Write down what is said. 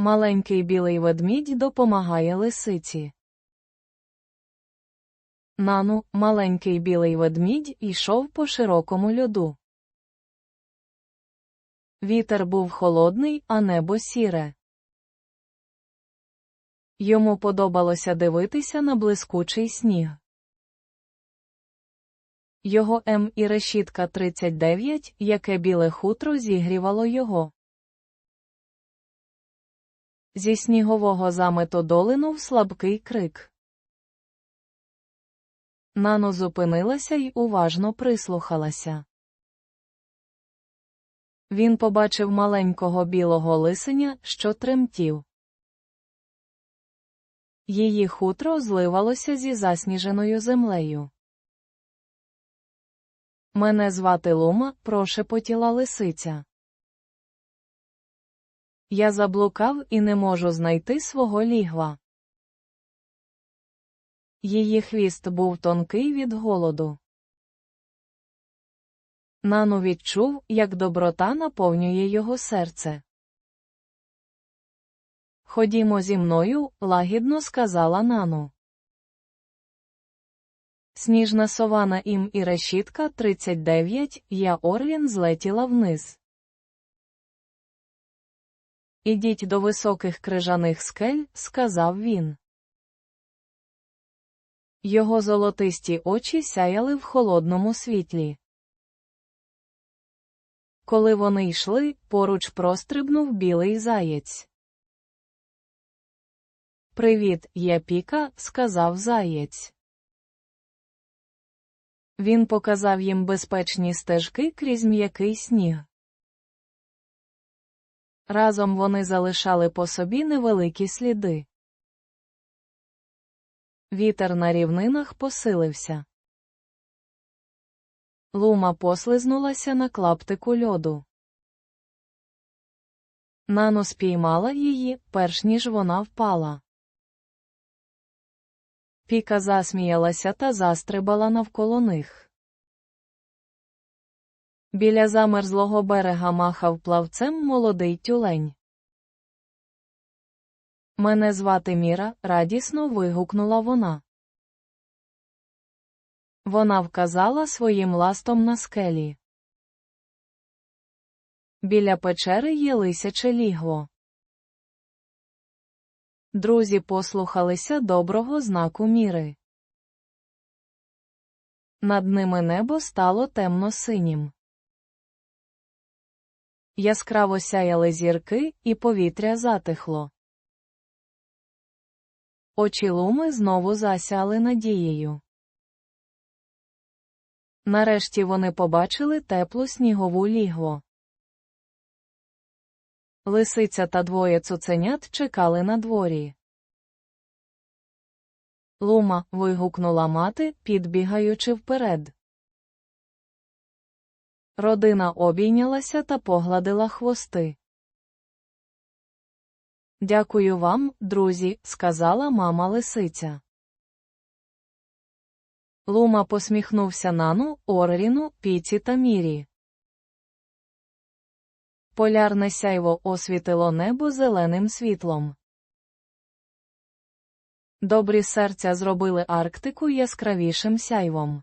Маленький білий ведмідь допомагає лисиці. Нану, маленький білий ведмідь, йшов по широкому льоду. Вітер був холодний, а небо сіре. Йому подобалося дивитися на блискучий сніг. Його М і решітка 39, яке біле хутро зігрівало його. Зі снігового замету долинув слабкий крик. Нано зупинилася й уважно прислухалася. Він побачив маленького білого лисеня, що тремтів. Її хутро зливалося зі засніженою землею. Мене звати Лума, прошепотіла лисиця. Я заблукав і не можу знайти свого лігва. Її хвіст був тонкий від голоду. Нану відчув, як доброта наповнює його серце. Ходімо зі мною, лагідно сказала Нану. Сніжна сована ім і решітка 39, я Орлін злетіла вниз. Ідіть до високих крижаних скель, сказав він. Його золотисті очі сяяли в холодному світлі. Коли вони йшли, поруч прострибнув білий заєць. Привіт, я Піка, сказав заєць. Він показав їм безпечні стежки крізь м'який сніг. Разом вони залишали по собі невеликі сліди. Вітер на рівнинах посилився. Лума послизнулася на клаптику льоду. Нано спіймала її, перш ніж вона впала. Піка засміялася та застрибала навколо них. Біля замерзлого берега махав плавцем молодий тюлень. Мене звати Міра, радісно вигукнула вона. Вона вказала своїм ластом на скелі. Біля печери є лисяче лігво. Друзі послухалися доброго знаку міри. Над ними небо стало темно-синім. Яскраво сяяли зірки, і повітря затихло. Очі луми знову засяли надією. Нарешті вони побачили теплу снігову лігво. Лисиця та двоє цуценят чекали на дворі. Лума. вигукнула мати, підбігаючи вперед. Родина обійнялася та погладила хвости. Дякую вам, друзі, сказала мама лисиця. Лума посміхнувся Нану, Орріну, Піці та Мірі. Полярне сяйво освітило небо зеленим світлом. Добрі серця зробили Арктику яскравішим сяйвом.